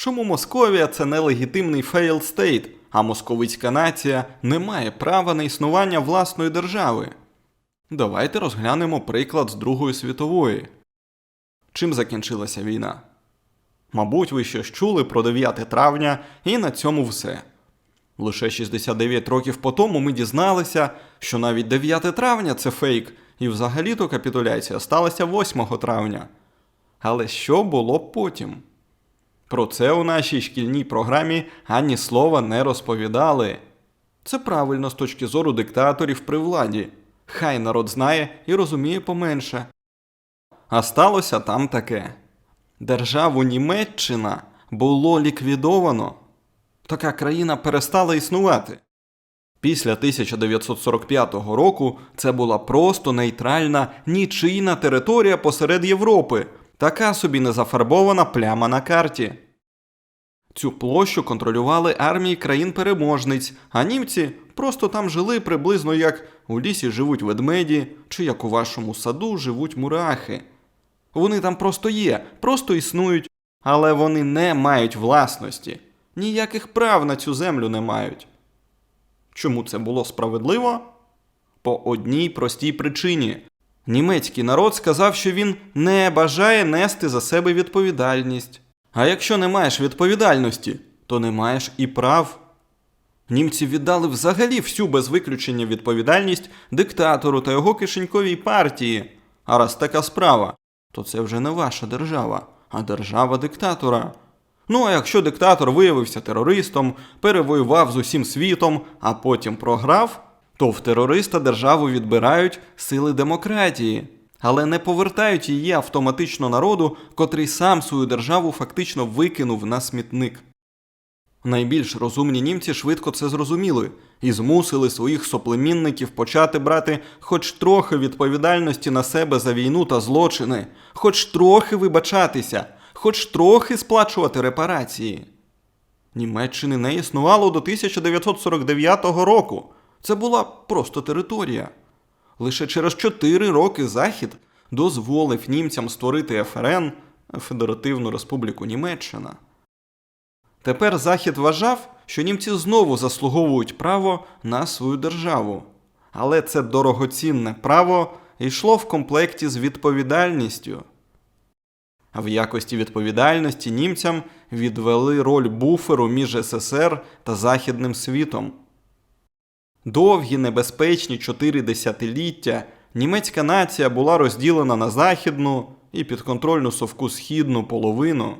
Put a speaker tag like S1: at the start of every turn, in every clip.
S1: чому Московія це нелегітимний failed state, а московицька нація не має права на існування власної держави. Давайте розглянемо приклад з Другої світової. Чим закінчилася війна? Мабуть, ви щось чули про 9 травня, і на цьому все. Лише 69 років по тому ми дізналися, що навіть 9 травня це фейк, і взагалі-то капітуляція сталася 8 травня. Але що було потім? Про це у нашій шкільній програмі ані слова не розповідали. Це правильно з точки зору диктаторів при владі. Хай народ знає і розуміє поменше. А сталося там таке. Державу Німеччина було ліквідовано. Така країна перестала існувати. Після 1945 року це була просто нейтральна нічийна територія посеред Європи, така собі незафарбована пляма на карті. Цю площу контролювали армії країн-переможниць, а німці просто там жили приблизно як у лісі живуть ведмеді, чи як у вашому саду живуть мурахи. Вони там просто є, просто існують, але вони не мають власності, ніяких прав на цю землю не мають. Чому це було справедливо? По одній простій причині. Німецький народ сказав, що він не бажає нести за себе відповідальність. А якщо не маєш відповідальності, то не маєш і прав. Німці віддали взагалі всю без виключення відповідальність диктатору та його кишеньковій партії. А раз така справа, то це вже не ваша держава, а держава диктатора. Ну а якщо диктатор виявився терористом, перевоював з усім світом, а потім програв, то в терориста державу відбирають сили демократії, але не повертають її автоматично народу, котрий сам свою державу фактично викинув на смітник. Найбільш розумні німці швидко це зрозуміли і змусили своїх соплемінників почати брати хоч трохи відповідальності на себе за війну та злочини, хоч трохи вибачатися, хоч трохи сплачувати репарації. Німеччини не існувало до 1949 року. Це була просто територія. Лише через 4 роки Захід дозволив німцям створити ФРН Федеративну Республіку Німеччина. Тепер Захід вважав, що німці знову заслуговують право на свою державу. Але це дорогоцінне право йшло в комплекті з відповідальністю. А в якості відповідальності німцям відвели роль буферу між СССР та Західним світом. Довгі небезпечні чотири десятиліття німецька нація була розділена на західну і підконтрольну совку східну половину.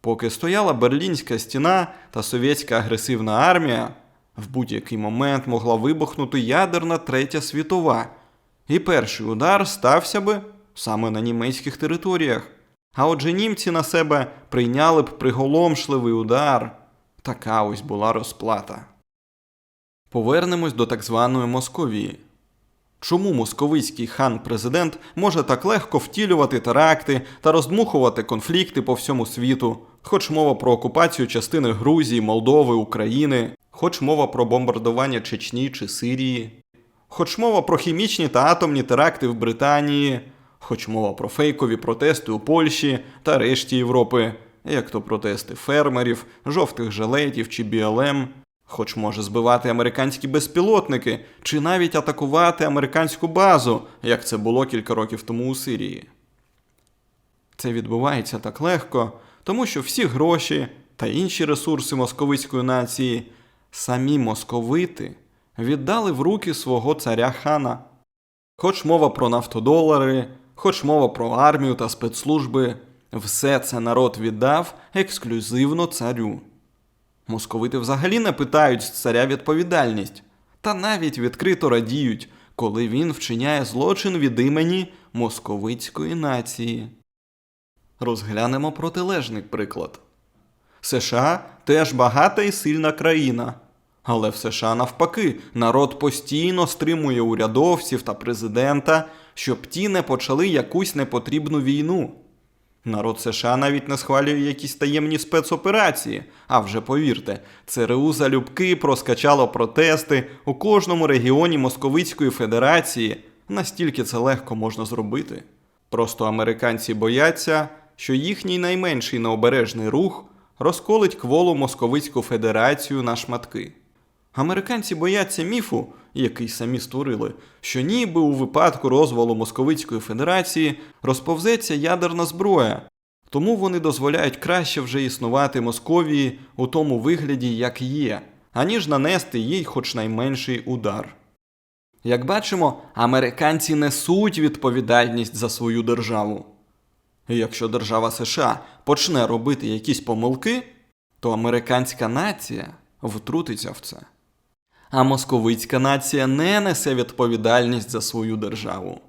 S1: Поки стояла Берлінська стіна та совєтська агресивна армія, в будь-який момент могла вибухнути ядерна третя світова, і перший удар стався би саме на німецьких територіях. А отже, німці на себе прийняли б приголомшливий удар. Така ось була розплата. Повернемось до так званої Московії. Чому московицький хан-президент може так легко втілювати теракти та роздмухувати конфлікти по всьому світу, хоч мова про окупацію частини Грузії, Молдови, України, хоч мова про бомбардування Чечні чи Сирії, хоч мова про хімічні та атомні теракти в Британії, хоч мова про фейкові протести у Польщі та решті Європи, як то протести фермерів, жовтих жилетів чи БЛМ, хоч може збивати американські безпілотники, чи навіть атакувати американську базу, як це було кілька років тому у Сирії. Це відбувається так легко, тому що всі гроші та інші ресурси московицької нації самі московити віддали в руки свого царя хана. Хоч мова про нафтодолари, хоч мова про армію та спецслужби, все це народ віддав ексклюзивно царю. Московити взагалі не питають з царя відповідальність, та навіть відкрито радіють, коли він вчиняє злочин від імені московицької нації. Розглянемо протилежний приклад. США теж багата і сильна країна. Але в США навпаки, народ постійно стримує урядовців та президента, щоб ті не почали якусь непотрібну війну. Народ США навіть не схвалює якісь таємні спецоперації. А вже повірте, ЦРУ залюбки проскачало протести у кожному регіоні Московицької Федерації. Настільки це легко можна зробити. Просто американці бояться, що їхній найменший необережний рух розколить кволу Московицьку федерацію на шматки. Американці бояться міфу, який самі створили, що ніби у випадку розвалу Московицької федерації розповзеться ядерна зброя, тому вони дозволяють краще вже існувати Московії у тому вигляді, як є, аніж нанести їй хоч найменший удар. Як бачимо, американці несуть відповідальність за свою державу. І якщо держава США почне робити якісь помилки, то американська нація втрутиться в це. А московицька нація не несе відповідальність за свою державу.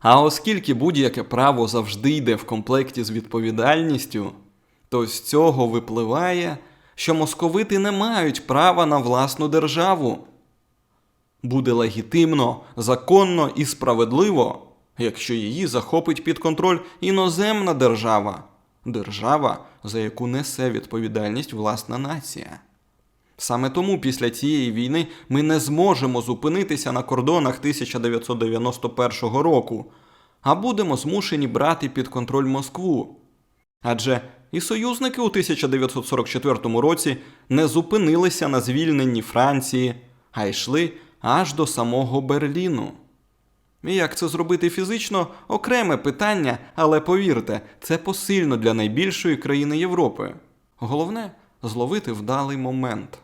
S1: А оскільки будь-яке право завжди йде в комплекті з відповідальністю, то з цього випливає, що московити не мають права на власну державу. Буде легітимно, законно і справедливо, якщо її захопить під контроль іноземна держава, держава, за яку несе відповідальність власна нація. Саме тому після цієї війни ми не зможемо зупинитися на кордонах 1991 року, а будемо змушені брати під контроль Москву. Адже і союзники у 1944 році не зупинилися на звільненні Франції, а йшли аж до самого Берліну. І Як це зробити фізично окреме питання, але повірте, це посильно для найбільшої країни Європи. Головне зловити вдалий момент.